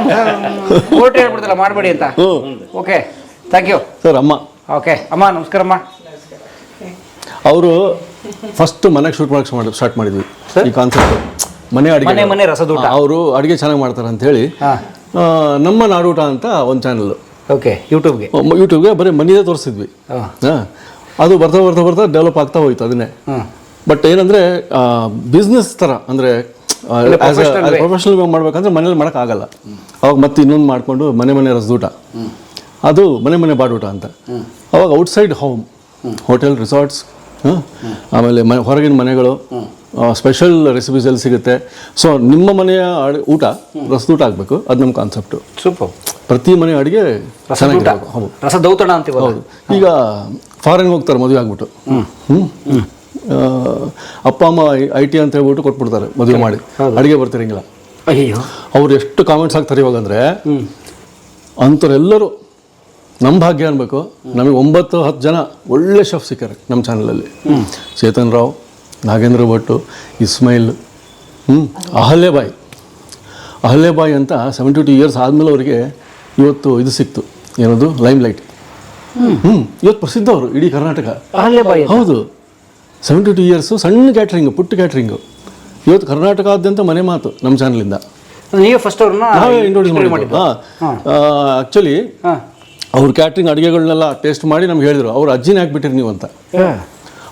ಕೋರ್ಟ್ ಹೇಳ್ಬಿಡ್ತಲ್ಲ ಮಾಡಬೇಡಿ ಅಂತ. ಓಕೆ ಥ್ಯಾಂಕ್ ಯು ಸರ್ ಅಮ್ಮ. ಓಕೆ ಅಮ್ಮ ನಮಸ್ಕಾರ ಅಮ್ಮ ಅವರು ಫಸ್ಟ್ ಮನೆಗೆ ಶೂಟ್ ಮಾಡಕ್ಕೆ ಮಾಡಿ ಸ್ಟಾರ್ಟ್ ಮಾಡಿದ್ವಿ. ಈ ಕಾನ್ಸೆಪ್ಟ್ ಮನೆ ಅಡಿಗೆ. ಮನೆ ಮನೆ ರಸದೂಟ. ಅವರು ಅಡುಗೆ ಚೆನ್ನಾಗಿ ಮಾಡ್ತಾರೆ ಅಂತ ಹೇಳಿ. ನಮ್ಮ ನಾಡೂಟ ಅಂತ ಒಂದು ಚಾನಲ್ ಓಕೆ ಯೂಟ್ಯೂಬ್ಗೆ ಯೂಟ್ಯೂಬ್ಗೆ ಬರೀ ಮನೆಯೇ ತೋರಿಸಿದ್ವಿ. ಅದು ಬರ್ತಾ ಬರ್ತಾ ಬರ್ತಾ ಡೆವಲಪ್ ಆಗ್ತಾ ಹೋಯ್ತು ಅದನ್ನೇ. ಹಾಂ. ಬಟ್ ಏನಂದರೆ ಬಿಸ್ನೆಸ್ ಥರ ಅಂದರೆ. ಪ್ರೊಫೆಷನಲ್ ಮಾಡ್ಬೇಕಂದ್ರೆ ಮನೇಲಿ ಆಗಲ್ಲ ಅವಾಗ ಮತ್ತೆ ಇನ್ನೊಂದು ಮಾಡಿಕೊಂಡು ಮನೆ ಮನೆ ರಸದೂಟ ಅದು ಮನೆ ಮನೆ ಬಾಡೂಟ ಅಂತ. ಅವಾಗ ಔಟ್ಸೈಡ್ ಹೋಮ್ ಹೋಟೆಲ್ ರಿಸಾರ್ಟ್ಸ್ ಆಮೇಲೆ ಮನೆ ಹೊರಗಿನ ಮನೆಗಳು ಸ್ಪೆಷಲ್ ರೆಸಿಪೀಸ್ ಎಲ್ಲಿ ಸಿಗುತ್ತೆ. ಸೊ ನಿಮ್ಮ ಮನೆಯ ಊಟ ರಸದೂಟ ಆಗಬೇಕು. ಅದು ನಮ್ಮ ಕಾನ್ಸೆಪ್ಟು ಸೂಪರ್ ಪ್ರತಿ ಮನೆ ಅಡುಗೆ ಚೆನ್ನಾಗಿರಬೇಕು ಹೌದು. ಈಗ ಫಾರಿನ್ ಹೋಗ್ತಾರೆ ಮದುವೆ ಆಗ್ಬಿಟ್ಟು. ಹ್ಮ್? ಅಪ್ಪ ಅಮ್ಮ ಐ ಟಿ ಅಂತ ಹೇಳ್ಬಿಟ್ಟು ಕೊಟ್ಬಿಡ್ತಾರೆ ಮದುವೆ ಮಾಡಿ. ಅಡುಗೆ ಬರ್ತಿರಂಗಿಲ್ಲ ಅಯ್ಯೋ ಅವ್ರು ಎಷ್ಟು ಕಾಮೆಂಟ್ಸ್ ಹಾಕ್ತಾರೆ ಇವಾಗ ಅಂದರೆ ಅಂಥವ್ರೆಲ್ಲರೂ ನಮ್ಮ ಭಾಗ್ಯ ಅನ್ಬೇಕು ನಮಗೆ ಒಂಬತ್ತು ಹತ್ತು ಜನ ಒಳ್ಳೆ ಶೆಫ್ ಸಿಕ್ಕಾರೆ ನಮ್ಮ ಚಾನಲಲ್ಲಿ ಚೇತನ್ ರಾವ್ ನಾಗೇಂದ್ರ ಭಟ್ಟು ಇಸ್ಮೈಲ್ ಹ್ಞೂ ಅಹಲ್ಯಬಾಯಿ ಅಹಲ್ಯಬಾಯಿ ಅಂತ ಸೆವೆಂಟಿ ಟು ಇಯರ್ಸ್ ಆದಮೇಲೆ ಅವರಿಗೆ ಇವತ್ತು ಇದು ಸಿಕ್ತು ಏನದು? ಲೈಮ್ ಲೈಟ್ ಹ್ಞೂ ಇವತ್ತು ಪ್ರಸಿದ್ಧ ಅವರು ಇಡೀ ಕರ್ನಾಟಕ. ಹೌದು. ಸೆವೆಂಟಿ ಟು ಇಯರ್ಸು ಸಣ್ಣ ಕ್ಯಾಟ್ರಿಂಗು ಪುಟ್ಟ ಕ್ಯಾಟ್ರಿಂಗು ಇವತ್ತು ಕರ್ನಾಟಕಾದ್ಯಂತ ಮನೆ ಮಾತು ನಮ್ಮ ಚಾನಲಿಂದ ನೀವೇ ಫಸ್ಟ್ ಅವ್ರನ್ನ ನಾವೇ ಇಂಟ್ರೊಡ್ಯೂಸ್ ಮಾಡಿದ್ದು. ಆ್ಯಕ್ಚುಲಿ ಅವ್ರ ಕ್ಯಾಟ್ರಿಂಗ್ ಅಡುಗೆಗಳನ್ನೆಲ್ಲ ಟೇಸ್ಟ್ ಮಾಡಿ ನಮ್ಗೆ ಹೇಳಿದ್ರು. ಅವ್ರ ಅಜ್ಜಿನ ಹಾಕ್ಬಿಟ್ಟಿರಿ ನೀವು ಅಂತ.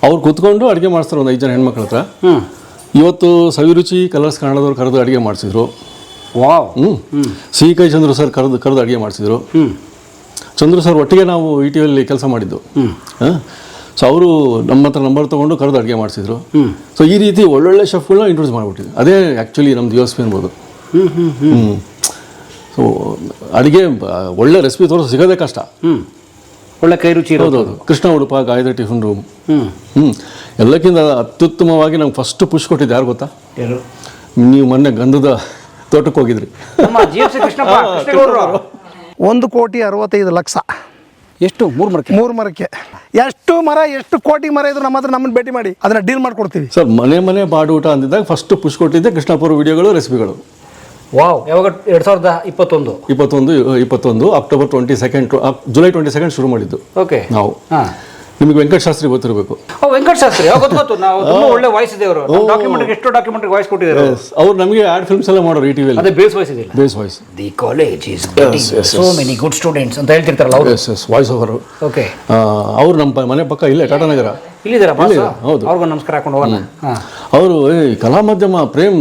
ಅವ್ರು ಕುತ್ಕೊಂಡು ಅಡುಗೆ ಮಾಡಿಸ್ತಾರೆ ಒಂದು ಐದು ಜನ ಹೆಣ್ಮಕ್ಳ ಹತ್ರ. ಇವತ್ತು ಸವಿರುಚಿ ಕಲರ್ಸ್ ಕನ್ನಡದವ್ರು ಕರೆದು ಅಡುಗೆ ಮಾಡಿಸಿದ್ರು. ವಾವ್. ಹ್ಞೂ ಸಿಹಿ ಕೈ ಚಂದ್ರು ಸರ್ ಕರೆದು ಕರೆದು ಅಡುಗೆ ಮಾಡಿಸಿದ್ರು. ಚಂದ್ರು ಸರ್ ಒಟ್ಟಿಗೆ ನಾವು ಇ ಟಿ ವಿಯಲ್ಲಿ ಕೆಲಸ ಮಾಡಿದ್ದು. ಹಾಂ. ಸೊ ಅವರು ನಮ್ಮ ಹತ್ರ ನಂಬರ್ ತೊಗೊಂಡು ಕರೆದು ಅಡುಗೆ ಮಾಡಿಸಿದ್ರು. ಸೊ ಈ ರೀತಿ ಒಳ್ಳೊಳ್ಳೆ ಶೆಫ್ಗಳನ್ನ ಇಂಟ್ರೊಡ್ಯೂಸ್ ಮಾಡಿಬಿಟ್ಟಿದ್ರು ಅದೇ ಆ್ಯಕ್ಚುಲಿ ನಮ್ದು ಯೋಸ್ಪಿ ಅನ್ಬೋದು. ಹ್ಞೂ ಸೊ ಅಡುಗೆ ಒಳ್ಳೆ ರೆಸಿಪಿ ತೋರಿಸ್ ಸಿಗೋದೇ ಕಷ್ಟ. ಹ್ಞೂ ಒಳ್ಳೆ ಕೈ ರುಚಿ ಇರೋದು. ಹೌದೌದು. ಕೃಷ್ಣ ಉಡುಪ ಗಾಯದ ಟಿಫನ್ ರೂಮ್. ಹ್ಞೂ ಹ್ಞೂ ಎಲ್ಲಕ್ಕಿಂತ ಅತ್ಯುತ್ತಮವಾಗಿ ನಮ್ಗೆ ಫಸ್ಟ್ ಪುಷ್ ಕೊಟ್ಟಿದ್ದು ಯಾರು ಗೊತ್ತಾ? ಯಾರು? ನೀವು ಮೊನ್ನೆ ಗಂಧದ ತೋಟಕ್ಕೆ ಹೋಗಿದ್ರಿ. ಒಂದು ಕೋಟಿ ಅರವತ್ತೈದು ಲಕ್ಷ. ಎಷ್ಟು? ಮೂರು ಮರಕ್ಕೆ? ಮೂರು ಮರಕ್ಕೆ. ಎಷ್ಟು ಮರ ಎಷ್ಟು ಕೋಟಿ ಮರ ಇದ್ರು ನಮ್ಮ ಹತ್ರ ನಮ್ಮನ್ನು ಭೇಟಿ ಮಾಡಿ ಅದನ್ನ ಡೀಲ್ ಮಾಡ್ಕೊಡ್ತೀವಿ. ಸರ್ ಮನೆ ಮನೆ ಬಾಡೂಟ ಅಂದಿದ್ದಾಗ ಫಸ್ಟ್ ಪುಷ್ ಕೊಟ್ಟಿದ್ದೆ ಕೃಷ್ಣಪುರ ವಿಡಿಯೋಗಳು ರೆಸಿಪಿಗಳು ವಾವ್ ಯಾವಾಗ ಎರಡು ಸಾವಿರದ ಇಪ್ಪತ್ತೊಂದು? ಇಪ್ಪತ್ತೊಂದು ಇಪ್ಪತ್ತೊಂದು October twenty second July twenty second ಶುರು ಮಾಡಿದ್ದು. ಓಕೆ ನಾವು. ಹಾಂ. ನಿಮಗೆ ವೆಂಕಟ ಶಾಸ್ತ್ರಿ ಗೊತ್ತಿರಬೇಕು. ಓ ವೆಂಕಟ ಶಾಸ್ತ್ರಿ ಗೊತ್ತು ಗೊತ್ತು. ನಾವು ತುಂಬಾ ಒಳ್ಳೆ ವಾಯ್ಸ್ ಇದೆ ಅವರು ಡಾಕ್ಯುಮೆಂಟ್ ಎಷ್ಟು ಡಾಕ್ಯುಮೆಂಟ್ ವಾಯ್ಸ್ ಕೊಟ್ಟಿದ್ದಾರೆ ಅವ್ರು. ನಮಗೆ ಆಡ್ ಫಿಲ್ಮ್ಸ್ ಎಲ್ಲ ಮಾಡೋರು ಈ ಟಿವಿಯಲ್ಲಿ ಅದೇ ಬೇಸ್ ವಾಯ್ಸ್ ಇದೆ base voice the college is so many good students ಅಂತ ಹೇಳ್ತಿರ್ತಾರಲ್ಲ ಅವರು. Yes yes voice over okay ಅವ್ರು ನಮ್ಮ ಮನೆ ಪಕ್ಕ ಇಲ್ಲೇ ಟಾಟಾನಗರ ನಗರ. ಬಾಸ್ ಇಲ್ಲಿದೆ, ಹೌದು. ಅವ್ರಿಗೊಂದು ನಮಸ್ಕಾರ ಹಾಕೊಂಡು ಹೋಗೋಣ. ಅವರು ಕಲಾ ಮಾಧ್ಯಮ ಪ್ರೇಮ್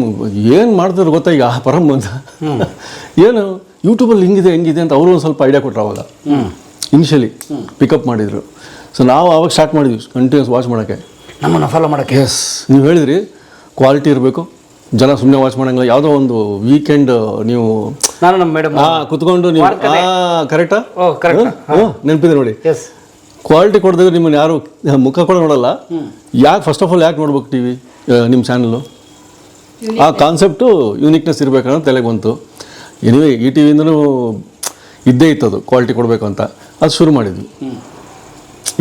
ಏನು ಮಾಡ್ತಾರೆ ಗೊತ್ತಾ ಈಗ ಪರಮ್ ಅಂತ. ಏನು ಯೂಟ್ಯೂಬಲ್ಲಿ ಹಿಂಗಿದೆ ಹೆಂಗಿದೆ ಅಂತ ಅವರು ಒಂದು ಸ್ವಲ್ಪ ಐಡಿಯಾ ಕೊಟ್ಟರು ಅವಾಗ. ಇನಿಷಿಯಲಿ ಪಿಕಪ್ ಮಾಡಿದರು. ಸೊ ನಾವು ಆವಾಗ ಸ್ಟಾರ್ಟ್ ಮಾಡಿದ್ವಿ ಕಂಟಿನ್ಯೂಸ್ ವಾಚ್ ಮಾಡೋಕ್ಕೆ. ನಮ್ಮನ್ನು ಫಾಲೋ ಮಾಡೋಕ್ಕೆ. ಎಸ್ ನೀವು ಹೇಳಿದ್ರಿ ಕ್ವಾಲಿಟಿ ಇರಬೇಕು ಜನ ಸುಮ್ಮನೆ ವಾಚ್ ಮಾಡಂಗಿಲ್ಲ ಯಾವುದೋ ಒಂದು ವೀಕೆಂಡ್ ನೀವು ನಾನು ನಮ್ಮ ಮೇಡಮ್ ಹಾಂ ಕುತ್ಕೊಂಡು ನೀವು ಹಾಂ ಕರೆಕ್ಟಾ ನೆನಪಿದೆ ನೋಡಿ. ಎಸ್ ಕ್ವಾಲಿಟಿ ಕೊಡ್ದಾಗ ನಿಮ್ಮನ್ನು ಯಾರು ಮುಖ ಕೂಡ ನೋಡಲ್ಲ. ಯಾಕೆ ಫಸ್ಟ್ ಆಫ್ ಆಲ್ ಯಾಕೆ ನೋಡ್ಬೇಕು ಟಿ ವಿ ನಿಮ್ಮ ಚಾನಲ್ಲು ಆ ಕಾನ್ಸೆಪ್ಟು ಯೂನಿಕ್ನೆಸ್ ಇರಬೇಕನ್ನೋ ತಲೆಗೆ ಬಂತು. ಎನಿವೇ ಈ ಟಿ ವಿಯಿಂದನೂ ಇದ್ದೇ ಇತ್ತು ಅದು ಕ್ವಾಲಿಟಿ ಕೊಡಬೇಕು ಅಂತ. ಅದು ಶುರು ಮಾಡಿದ್ವಿ.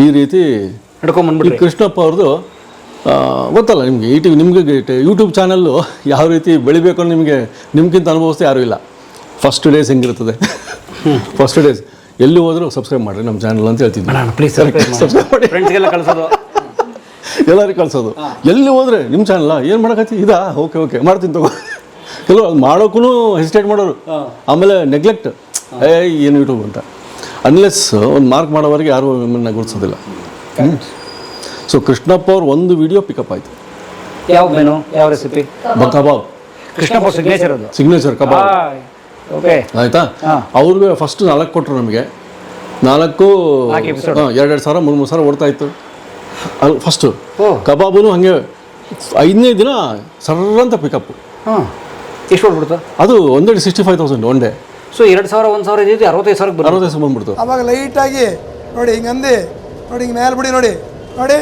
ಈ ರೀತಿ ಈ ಹಿಡ್ಕೊಂಬಂದ್ಬಿಟ್ರಿ ಕೃಷ್ಣಪ್ಪ ಅವ್ರದ್ದು ಗೊತ್ತಲ್ಲ ನಿಮಗೆ ಈ ಟಿ ವಿ ನಿಮಗೆ ಯೂಟ್ಯೂಬ್ ಚಾನಲ್ಲು ಯಾವ ರೀತಿ ಬೆಳಿಬೇಕು ಅಂತ ನಿಮಗೆ ನಿಮ್ಗಿಂತ ಅನುಭವಿಸ್ತಾ ಯಾರೂ ಇಲ್ಲ. ಫಸ್ಟ್ ಡೇಸ್ ಹೆಂಗಿರ್ತದೆ ಫಸ್ಟ್ ಡೇಸ್ ಎಲ್ಲಿ ಹೋದರೂ ಸಬ್ಸ್ಕ್ರೈಬ್ ಮಾಡಿರಿ ನಮ್ಮ ಚಾನಲ್ ಅಂತ ಹೇಳ್ತಿದ್ವಿ ಪ್ಲೀಸ್ ಸಬ್ಸ್ಕ್ರೈಬ್ ಮಾಡಿ. ಫ್ರೆಂಡ್ಸ್ಗೆಲ್ಲ ಕಳಿಸೋದು. ಎಲ್ಲರಿಗೂ ಕಳ್ಸೋದು. ಎಲ್ಲಿ ಹೋದ್ರೆ ನಿಮ್ಮ ಚಾನಲ್ಲ ಏನು ಮಾಡಕತ್ತಿ? ಇದಾ? ಓಕೆ ಓಕೆ ಮಾಡ್ತೀನಿ ತಗೋ. ಕೆಲವು ಅದು ಮಾಡೋಕ್ಕೂ ಹೆಸಿಟೇಟ್ ಮಾಡೋರು. ಆಮೇಲೆ ನೆಗ್ಲೆಕ್ಟ್ ಏ ಏನು ಯೂಟ್ಯೂಬ್ ಅಂತ. ಅನ್ಲೆಸ್ ಒಂದು ಮಾರ್ಕ್ ಮಾಡೋವರೆಗೆ ಯಾರು ನಿಮ್ಮನ್ನು ಗುರುತಿಸೋದಿಲ್ಲ. ಸೊ ಕೃಷ್ಣಪ್ಪ ಅವ್ರ ಒಂದು ವಿಡಿಯೋ ಪಿಕಪ್ ಆಯಿತು. ಯಾವ ಮೆನು ಯಾವ ರೆಸಿಪಿ ಕಬಾಬ್. ಕೃಷ್ಣಪ್ಪ ಸಿಗ್ನೇಚರ್ ಅದು. Signature kebab. ಓಕೆ ಆಯಿತಾ? ಅವ್ರಿಗೆ ಫಸ್ಟ್ ನಾಲ್ಕು ಕೊಟ್ಟರು ನಮಗೆ. ನಾಲ್ಕು ಎರಡೆರಡು ಸಾವಿರ ಮೂರು ಮೂರು ಸಾವಿರ ಓಡ್ತಾ ಇತ್ತು. ಅಲ್ಲಿ ಫಸ್ಟು ಓ. ಹಂಗೆ ಐದನೇ ದಿನ ಸರ್ರಂತ ಪಿಕಪ್ ಹಾಂ. ಎಷ್ಟು ಅದು ಒಂದೇ sixty five thousand one day so ಎರಡು ಸಾವಿರ ಒಂದು ಸಾವಿರ ಇದ್ದಿದ್ದು ಅರವತ್ತೈದು ಸಾವಿರ ಬರೋದು ಅರವತ್ತೈದು ಸಾವಿರ ಬಂದ್ಬಿಡ್ತು. ಅವಾಗ ಲೈಟಾಗಿ ನೋಡಿ ಹಿಂಗಂದು ನೋಡಿ ಹಿಂಗೆ ಮೇಲೆ ಬಿಡಿ ನೋಡಿ. ನೋಡಿ.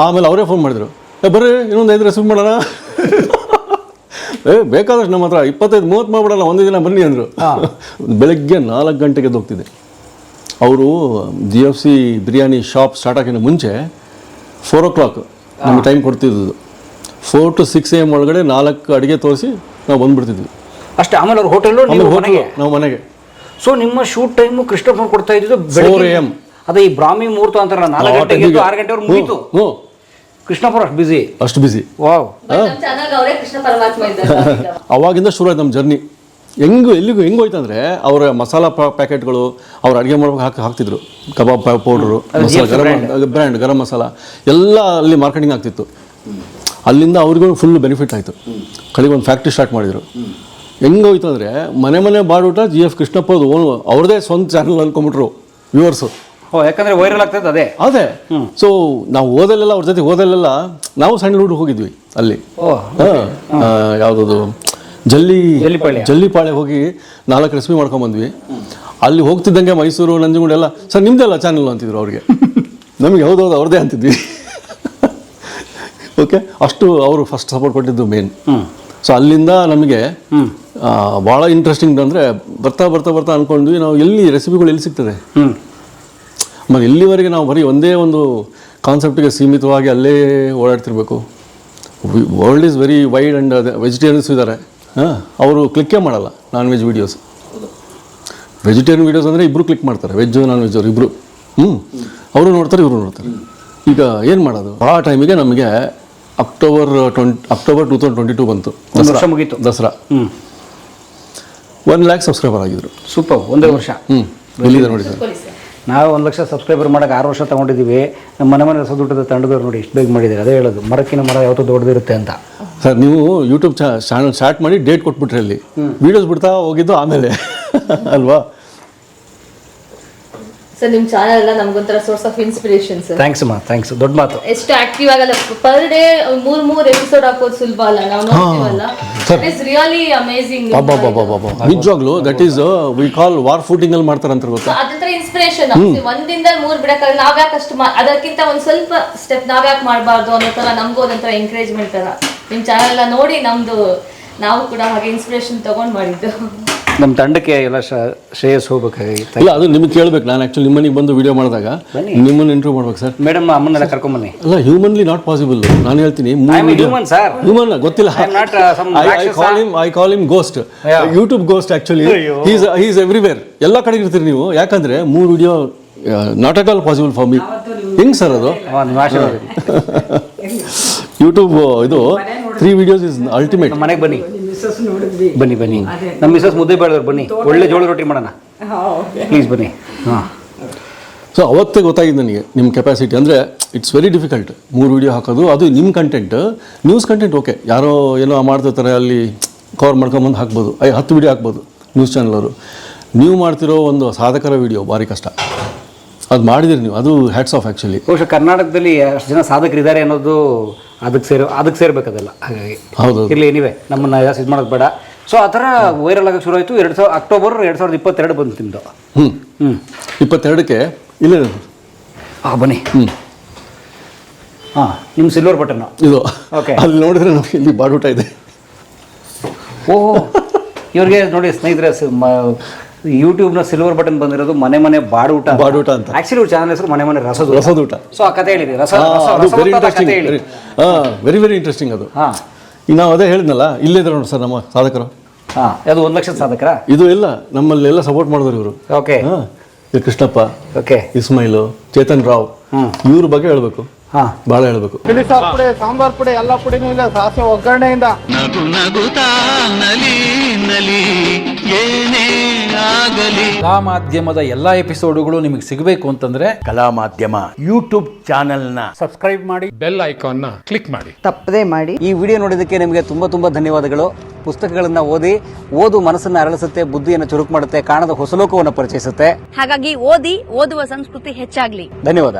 ಆಮೇಲೆ ಅವರೇ ಫೋನ್ ಮಾಡಿದ್ರು. ಏ ಬರ್ರಿ ಇನ್ನೊಂದು ಐದು ರೆಸಿಪಿ ಮಾಡೋಣ. ಏ ಬೇಕಾದಷ್ಟು ನಮ್ಮ ಹತ್ರ ಇಪ್ಪತ್ತೈದು ಮೂವತ್ತು ಮಾಡ್ಬಿಡಲ್ಲ ಒಂದು ದಿನ ಬನ್ನಿ ಅಂದರು. ಬೆಳಗ್ಗೆ ನಾಲ್ಕು ಗಂಟೆಗೆ ಎದ್ದು ಹೋಗ್ತಿದ್ದೆ ಅವರು G F C biryani shop start ಆಗಿನ ಮುಂಚೆ ಫೋರ್ ಓ ಕ್ಲಾಕ್ ನಮಗೆ time ಕೊಡ್ತಿದ್ದು four to six A M ಒಳಗಡೆ ನಾಲ್ಕು ಅಡುಗೆ ತೋರಿಸಿ ನಾವು ಬಂದ್ಬಿಡ್ತಿದ್ವಿ. ಅಷ್ಟೇ ಆಮೇಲೆ ಅವ್ರ ಹೋಟೆಲ್ ನೀವು ಮನೆಗೆ. ನಾವು ಮನೆಗೆ. ಸೊ ನಿಮ್ಮ ಶೂಟ್ ಟೈಮು ಕೃಷ್ಣಪ್ಪನ ಕೊಡ್ತಾ ಇದ್ದು 4 AM. ಅದೇ ಈ ಬ್ರಾಹ್ಮಿ ಮುಹೂರ್ತ ಅಂತಾರಲ್ಲ ನಾಲ್ಕು ಗಂಟೆಗೆ ಎದ್ದು ಆರು ಗಂಟೆವರೆಗೆ ಮುಗೀತು. ಹ್ಞೂ ಕೃಷ್ಣಪ್ಪರು ಅಷ್ಟು ಬಿಸಿ ಅಷ್ಟು ಬಿಸಿ ವಾವ್ ಅವರೇ ಕೃಷ್ಣ ಪರಮಾತ್ಮ ಇದ್ದಾರೆ. ಅವಾಗಿಂದ ಶುರು ಆಯ್ತು ನಮ್ಮ ಜರ್ನಿ ಹೆಂಗು ಎಲ್ಲಿಗೂ ಹೆಂಗೆ ಹೋಯ್ತಂದ್ರೆ ಅವರ ಮಸಾಲ ಪ್ಯಾಕೆಟ್ಗಳು ಅವ್ರ ಅಡುಗೆ ಮಾಡ್ಬೇಕು ಹಾಕಿ ಹಾಕ್ತಿದ್ರು. Kebab powder masala garam brand garam masala. ಎಲ್ಲ ಅಲ್ಲಿ ಮಾರ್ಕೆಟಿಂಗ್ ಆಗ್ತಿತ್ತು. ಅಲ್ಲಿಂದ ಅವ್ರಿಗೂ ಫುಲ್ ಬೆನಿಫಿಟ್ ಆಯಿತು. ಕಡೆಗೆ ಒಂದು ಫ್ಯಾಕ್ಟ್ರಿ ಸ್ಟಾರ್ಟ್ ಮಾಡಿದರು. ಹೆಂಗೆ ಹೋಯ್ತು ಅಂದರೆ ಮನೆ ಮನೆ ಬಾಡೂಟ ಜಿ ಎಫ್ ಕೃಷ್ಣಪ್ಪ ಓನ್ ಅವ್ರದೇ ಸ್ವಂತ ಚಾನಲ್ ಅನ್ಕೊಂಬಿಟ್ರು ವ್ಯೂವರ್ಸು ಯಾಕಂದ್ರೆ ವೈರಲ್ ಆಗ್ತದೆ ಅದೇ? ಅದೇ. ಸೊ ನಾವು ಓದಲ್ಲೆಲ್ಲ ಅವ್ರ ಜೊತೆ ಓದಲ್ಲೆಲ್ಲ ನಾವು ಸಣ್ಣ ಹುಡುಗ ಹೋಗಿದ್ವಿ ಅಲ್ಲಿ. ಯಾವುದದು? ಜಲ್ಲಿ ಜಲ್ಲಿಪಾಳೆ ಹೋಗಿ ನಾಲ್ಕು ರೆಸಿಪಿ ಮಾಡ್ಕೊಂಬಂದ್ವಿ. ಅಲ್ಲಿ ಹೋಗ್ತಿದ್ದಂಗೆ ಮೈಸೂರು ನಂಜನಗೂಡು ಎಲ್ಲ. ಸರ್ ನಿಮ್ದೆಲ್ಲ ಚಾನಲ್ ಅಂತಿದ್ರು ಅವ್ರಿಗೆ. ನಮಗೆ ಹೌದೌದು ಅವ್ರದ್ದೇ ಅಂತಿದ್ವಿ. ಓಕೆ ಅಷ್ಟು ಅವರು ಫಸ್ಟ್ ಸಪೋರ್ಟ್ ಕೊಟ್ಟಿದ್ದು ಮೇನ್ ಸೊ ಅಲ್ಲಿಂದ ನಮಗೆ ಭಾಳ ಇಂಟ್ರೆಸ್ಟಿಂಗ್ ಅಂದರೆ ಬರ್ತಾ ಬರ್ತಾ ಬರ್ತಾ ಅಂದ್ಕೊಂಡ್ವಿ ನಾವು ಎಲ್ಲಿ ರೆಸಿಪಿಗಳು ಎಲ್ಲಿ ಸಿಗ್ತದೆ? ಹ್ಞೂ ಮತ್ತು ಎಲ್ಲಿವರೆಗೆ ನಾವು ಬರೀ ಒಂದೇ ಒಂದು ಕಾನ್ಸೆಪ್ಟಿಗೆ ಸೀಮಿತವಾಗಿ ಅಲ್ಲೇ ಓಡಾಡ್ತಿರ್ಬೇಕು. World is very wide and vegetarians ಇದ್ದಾರೆ ಹಾಂ ಅವರು ಕ್ಲಿಕ್ಕೇ ಮಾಡಲ್ಲ non veg videos vegetarian videos ಅಂದರೆ ಇಬ್ಬರು ಕ್ಲಿಕ್ ಮಾಡ್ತಾರೆ ವೆಜ್ ನಾನ್ ವೆಜ್ ಅವರು ಇಬ್ಬರು ಹ್ಞೂ ಅವರು ನೋಡ್ತಾರೆ ಇವರು ನೋಡ್ತಾರೆ. ಈಗ ಏನು ಮಾಡೋದು? ಆ ಟೈಮಿಗೆ ನಮಗೆ October twenty October two thousand twenty two ಬಂತು ದಸರಾ. ಮುಗೀತು. ದಸರಾ. ಒನ್ ಲ್ಯಾಕ್ ಸಬ್ಸ್ಕ್ರೈಬರ್ ಆಗಿದ್ರು. ಸೂಪರ್ ಒಂದೇ ವರ್ಷ. ಹ್ಞೂ ಎಲ್ಲಿದೆ ನೋಡಿ ಸರ್? ನಾವು ಒಂದು ಲಕ್ಷ ಸಬ್ಸ್ಕ್ರೈಬರ್ ಮಾಡೋಕೆ ಆರು ವರ್ಷ ತೊಗೊಂಡಿದ್ದೀವಿ ನಮ್ಮ ಮನೆ ಮನೆ ಸದುಟ್ಟದ ತಂಡದವ್ರು ನೋಡಿ ಎಷ್ಟು ಬೇಗ ಮಾಡಿದ್ದಾರೆ. ಅದೇ ಹೇಳೋದು. ಮರಕ್ಕಿನ ಮರ ಯಾವತ್ತೂ ದೊಡ್ಡದಿರುತ್ತೆ ಅಂತ. ಸರ್ ನೀವು ಯೂಟ್ಯೂಬ್ ಚಾನಲ್ ಸ್ಟಾರ್ಟ್ ಮಾಡಿ ಡೇಟ್ ಕೊಟ್ಬಿಟ್ರಿ ಅಲ್ಲಿ. ವೀಡಿಯೋಸ್ ಬಿಡ್ತಾ ಹೋಗಿದ್ದು ಆಮೇಲೆ. ಅಲ್ವಾ? ಸರ್ ನಿಮ್ ಚಾನಲ್ ಎಲ್ಲ ನಮ್ಗೊಂಥರ source of inspiration sir thanks ಅಮ್ಮ. ಥ್ಯಾಂಕ್ಸ್ ದೊಡ್ಡ ಮಾತು. ಎಷ್ಟು ಆಕ್ಟಿವ್ ಆಗಲ್ಲ. ಪರ್ ಡೇ ಮೂರ್ ಮೂರ್ ಎಪಿಸೋಡ್ ಹಾಕೋದು ಸುಲಭ ಅಲ್ಲ. ನಾವು ನೋಡ್ತೀವಲ್ಲ? ಇಟ್ಸ್ ರಿಯಲಿ ಅಮೇಸಿಂಗ್ ನಿಜವಾಗ್ಲು that is we call war footing ಅಲ್ಲಿ ಮಾಡ್ತಾರಂತ ಗೊತ್ತಾ? ಅದಂತರ ಇನ್ಸ್ಪಿರೇಷನ್ ಒಂದಿಂದ ಮೂರ್ ಬಿಡಕ್ಕಾಗಲ್ಲ. ನಾವ್ ಯಾಕೆ ಅಷ್ಟು ಅದಕ್ಕಿಂತ ಒಂದ್ ಸ್ವಲ್ಪ ಸ್ಟೆಪ್ ನಾವ್ ಯಾಕೆ ಮಾಡಬಾರ್ದು ಅನ್ನೋ ತರ ನಮ್ಗೂ ಅದೊಂಥರ ಎಂಕರೇಜ್ಮೆಂಟ್ ತರ. ನಿಮ್ ಚಾನಲ್ ಎಲ್ಲ ನೋಡಿ ನಮ್ದು ನಾವು ಕೂಡ ಹಾಗೆ ಇನ್ಸ್ಪಿರೇಷನ್ ತಗೊಂಡ್ ಮಾಡಿದ್ದು. ನಮ್ಮ ತಂಡಕ್ಕೆ ಎಲ್ಲ ಶ- ಶ್ರೇಯಸ್ ಹೋಗ್ಬೇಕಾಗಿತ್ತು ಇಲ್ಲ ಅದು ನಿಮ್ಗೆ ಕೇಳ್ಬೇಕು. ನಾನು ಆಕ್ಚುಲಿ ನಿಮ್ಮನಿಗೆ ಬಂದು ವಿಡಿಯೋ ಮಾಡಿದಾಗ ನಿಮ್ಮನ್ನ ಇಂಟರ್ವ್ಯೂ ಮಾಡ್ಬೇಕು ಸರ್. ಮೇಡಮ್ ಅಮ್ಮನ್ನೆಲ್ಲ ಕರ್ಕೊಂಬನ್ನಿ. ಅಲ್ಲ ಹ್ಯೂಮನ್ಲಿ ನಾಟ್ ಪಾಸಿಬಲ್ ನಾನು ಹೇಳ್ತೀನಿ I am a human, sir. Human ಗೊತ್ತಿಲ್ಲ. Uh, I call him I call him ghost YouTube ghost actually is is everywhere ಎಲ್ಲ ಕಡೆ ಇರ್ತೀರಿ ನೀವು. ಯಾಕಂದ್ರೆ ಮೂರು video not at all possible for me ಹೆಂಗ್ ಸರ್ ಅದು? ಯೂಟ್ಯೂಬ್ ಇದು ತ್ರೀ ವಿಡಿಯೋಸ್ ಇಸ್ ಅಲ್ಟಿಮೇಟ್ ಮನೆಗೆ ಬನ್ನಿ. ಬನ್ನಿ ಬನ್ನಿ. ನಮ್ಮ ಮಿಸಸ್ ಮುದ್ದೆ ಬೇಡವ್ರು ಬನ್ನಿ. ಒಳ್ಳೆ ಜೋಳ ರೊಟ್ಟಿ ಮಾಡೋಣ. ಪ್ಲೀಸ್ ಬನ್ನಿ. ಹಾಂ. ಸೊ ಅವತ್ತೇ ಗೊತ್ತಾಗಿದೆ ನನಗೆ ನಿಮ್ಮ ಕೆಪಾಸಿಟಿ ಅಂದರೆ ಇಟ್ಸ್ ವೆರಿ ಡಿಫಿಕಲ್ಟ್ ಮೂರು ವಿಡಿಯೋ ಹಾಕೋದು ಅದು ನಿಮ್ಮ ಕಂಟೆಂಟ್ ನ್ಯೂಸ್ ಕಂಟೆಂಟ್ ಓಕೆ ಯಾರೋ ಏನೋ ಮಾಡ್ತಿರ್ತಾರೆ ಅಲ್ಲಿ ಕವರ್ ಮಾಡ್ಕೊಂಬಂದು ಹಾಕ್ಬೋದು. ಐ ಹತ್ತು ವಿಡಿಯೋ ಹಾಕ್ಬೋದು ನ್ಯೂಸ್ ಚಾನಲ್ ಅವರು. ನೀವು ಮಾಡ್ತಿರೋ ಒಂದು ಸಾಧಕರ ವಿಡಿಯೋ ಭಾರಿ ಕಷ್ಟ. ಅದು ಮಾಡಿದಿರಿ ನೀವು. ಅದು ಹ್ಯಾಟ್ಸ್ ಆಫ್ ಆ್ಯಕ್ಚುಲಿ ಬಹುಶಃ ಕರ್ನಾಟಕದಲ್ಲಿ ಅಷ್ಟು ಜನ ಸಾಧಕರಿದ್ದಾರೆ ಅನ್ನೋದು ಅದಕ್ಕೆ ಸೇರೋ ಅದಕ್ಕೆ ಸೇರ್ಬೇಕದೆಲ್ಲ. ಹಾಗಾಗಿ ಹೌದು ಇರಲಿ ನೀವೇ ನಮ್ಮನ್ನು ಜಾಸ್ತಿ ಇದು ಮಾಡೋದು ಬೇಡ. ಸೊ ಆ ಥರ ವೈರಲ್ ಆಗಕ್ಕೆ ಶುರು ಆಯಿತು ಎರಡು ಸಾವಿರ ಅಕ್ಟೋಬರ್ ಎರಡು ಸಾವಿರದ ಇಪ್ಪತ್ತೆರಡು ಬಂತು ನಿಮ್ಮದು ಹ್ಞೂ ಹ್ಞೂ ಇಪ್ಪತ್ತೆರಡಕ್ಕೆ ಇಲ್ಲ ಹಾಂ ಬನ್ನಿ. ಹ್ಞೂ ಹಾಂ ನಿಮ್ಮ ಸಿಲ್ವರ್ ಬಟನ್ನು ಇದು. ಓಕೆ ಅಲ್ಲಿ ನೋಡಿದ್ರೆ ನಮಗೆ ಇಲ್ಲಿ ಬಾಡೂಟ ಇದೆ. ಓ ಇವ್ರಿಗೆ ನೋಡಿ ಸ್ನೇಹಿತರೆ ಯೂಟ್ಯೂಬ್ನ ಸಿಲ್ವರ್ ಬಟನ್ ಬಂದಿರೋದು ಮನೆ ಮನೆ ಬಾಡೂಟ ಬಾಡೂಟ ಅಂತ. ಆಕ್ಚುಲಿ ಇವ್ರ ಚಾನಲ್ ಹೆಸರು ಮನೆ ಮನೆ ರಸದ ರಸದೂಟ. ಸೊ ಆ ಕತೆ ಹೇಳಿರಿ ರಸ ಅದು very interesting very very interesting ಅದು. ಹಾ. ಈಗ ನಾವು ಅದೇ ಹೇಳಿದ್ನಲ್ಲ ಇಲ್ಲೇ ಇದ್ರು ನೋಡಿ ಸರ್ ನಮ್ಮ ಸಾಧಕರು. ಹಾಂ ಅದು ಒಂದು ಲಕ್ಷದ ಸಾಧಕರ? ಇದು ಇಲ್ಲ ನಮ್ಮಲ್ಲಿ ಎಲ್ಲ ಸಪೋರ್ಟ್ ಮಾಡಿದ್ರು ಇವರು. ಓಕೆ ಹಾಂ ಕೃಷ್ಣಪ್ಪ ಓಕೆ ಇಸ್ಮೈಲು ಚೇತನ್ ರಾವ್. ಇವ್ರ ಬಗ್ಗೆ ಹೇಳ್ಬೇಕು. ಹಾಂ. ಭಾಳ ಹೇಳ್ಬೇಕು. ತಿಳಿ ಸಾರು ಪುಡಿ ಸಾಂಬಾರ್ ಪುಡಿ ಎಲ್ಲ ಪುಡಿನೂ ಇಲ್ಲ ಸಾಸಿವೆ ಒಗ್ಗರಣೆಯಿಂದ. ನಗು ನಗುತ್ತಾ ನಲಿ ನಲಿ ಏನೇ ಆಗಲಿ. ಕಲಾ ಮಾಧ್ಯಮದ ಎಲ್ಲಾ ಎಪಿಸೋಡುಗಳು ನಿಮಗೆ ಸಿಗಬೇಕು ಅಂತಂದ್ರೆ ಕಲಾ ಮಾಧ್ಯಮ ಯೂಟ್ಯೂಬ್ ಚಾನೆಲ್ನ ತಪ್ಪದೇ ಮಾಡಿ. ಈ ವಿಡಿಯೋ ನೋಡಿದ್ದಕ್ಕೆ ನಿಮಗೆ ತುಂಬಾ ತುಂಬಾ ಧನ್ಯವಾದಗಳು. ಪುಸ್ತಕಗಳನ್ನು ಓದಿ ಓದು ಮನಸ್ಸನ್ನು ಅರಳಿಸುತ್ತೆ ಬುದ್ಧಿಯನ್ನು ಚುರುಕು ಮಾಡುತ್ತೆ ಕಾಣದ ಹೊಸಲೋಕವನ್ನು ಪರಿಚಯಿಸುತ್ತೆ. ಹಾಗಾಗಿ ಓದಿ ಓದುವ ಸಂಸ್ಕೃತಿ ಹೆಚ್ಚಾಗ್ಲಿ. ಧನ್ಯವಾದ.